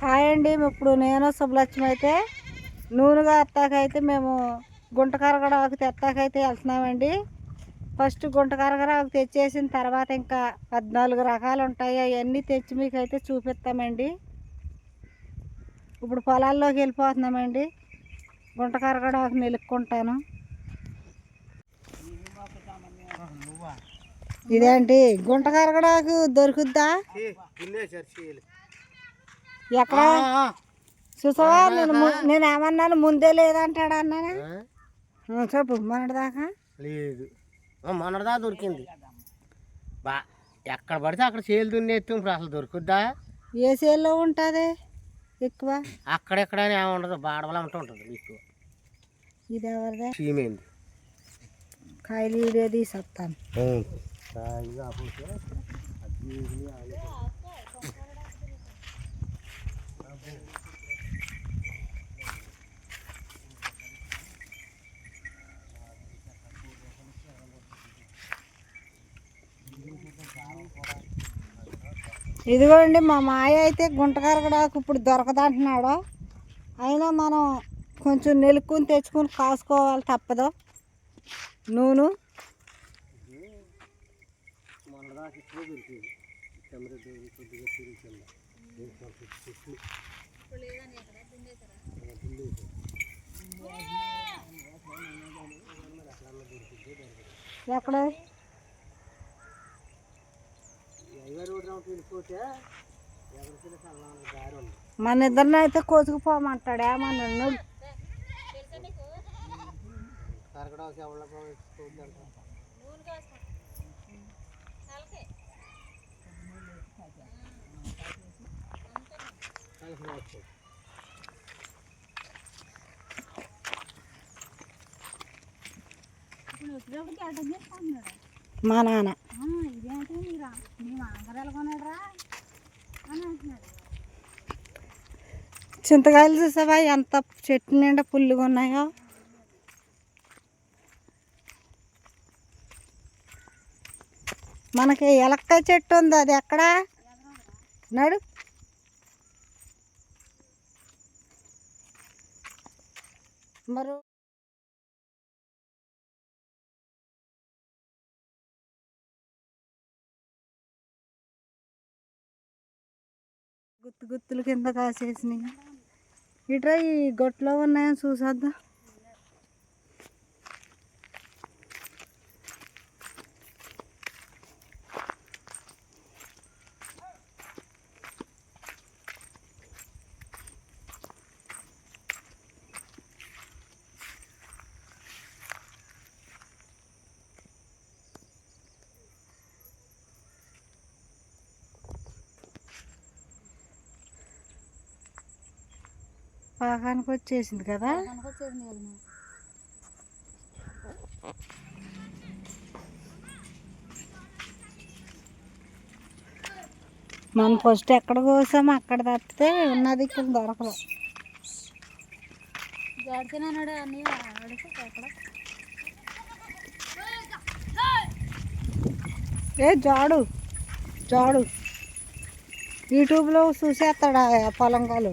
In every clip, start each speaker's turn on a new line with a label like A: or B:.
A: Hi అండి ఇప్పుడు నేను శుభలక్ష్మి అయితే నూనెగా అత్తాకైతే మేము గుంట కరగడాకు తెత్తాకైతే వెళ్తున్నామండి. ఫస్ట్ గుంట ఆకు తెచ్చేసిన తర్వాత ఇంకా పద్నాలుగు రకాలు ఉంటాయి. అవన్నీ తెచ్చి మీకు అయితే చూపిస్తామండి. ఇప్పుడు పొలాల్లోకి వెళ్ళిపోతున్నామండి. గుంట కరగడాకు నిలుక్కుంటాను. ఇదేంటి? గుంట కరగడాకు దొరుకుద్దా? ఎక్కడ? చూసావా? నేను నేను ఏమన్నాను ముందే లేదంటాడు అన్నానా? ఆ, చెప్పు మొన్నటి దాకా
B: లేదు మొన్నటిదా దొరికింది. బా ఎక్కడ పడితే అక్కడ చేలు దున్నేస్తాం ఇప్పుడు అసలు దొరుకుద్దా?
A: ఏ సేల్లో ఉంటుంది? ఎక్కువ?
B: అక్కడెక్కడ అని ఏమి ఉండదు బాడవలా ఉంటూ ఉంటుంది మీకు
A: ఇది ఎవరిదే
B: చీమైంది.
A: కాయలు వీడియో తీసేస్తాను ఇదిగోండి మా మాయ అయితే గుంటకరగడాకు ఇప్పుడు దొరకదంటున్నాడు అయినా మనం కొంచెం నెలుక్కుని తెచ్చుకుని కాసుకోవాలి తప్పదు. నూనె. ఎక్కడ? మన ఇద్దరిని అయితే కోసుకుపోమంటాడు ఏమన్నా మా నాన్న. చింతకాయలు చూసావా? ఎంత చెట్టు నిండా పుల్లుగా ఉన్నాయో మనకి ఎలక్కాయ చెట్టు ఉంది. అది ఎక్కడ? నడు. మరో గుత్తు గుత్తులు కింద కాసేసినాయి. ఇట్రా ఈ గొట్లో ఉన్నాయని చూసేద్దాం. పాకానికి వచ్చేసింది కదా? మనం ఫస్ట్ ఎక్కడ కోసామో అక్కడ తప్పితే ఉన్నది ఇక్కడ దొరకదు ఏ జాడు జాడు. యూట్యూబ్లో చూసేస్తాడు కాలు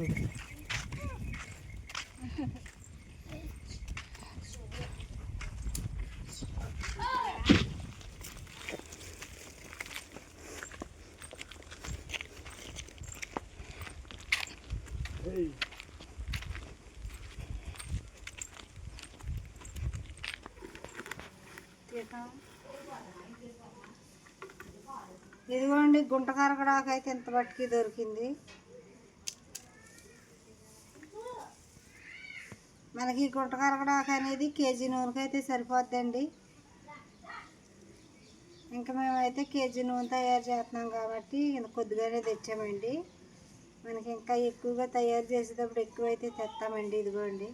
A: ఇదిగోండి గుంట కరగడాకు అయితే ఇంత బట్టికి దొరికింది. మనకి గుంట కరగడాకు అనేది కేజీ నూనెకైతే సరిపోద్దండి. ఇంకా మేమైతే కేజీ నూనె తయారు చేస్తున్నాం కాబట్టి కొద్దిగానే తెచ్చామండి. మనకి ఇంకా ఎక్కువగా తయారు చేసేటప్పుడు ఎక్కువైతే తెస్తామండి ఇదిగోండి.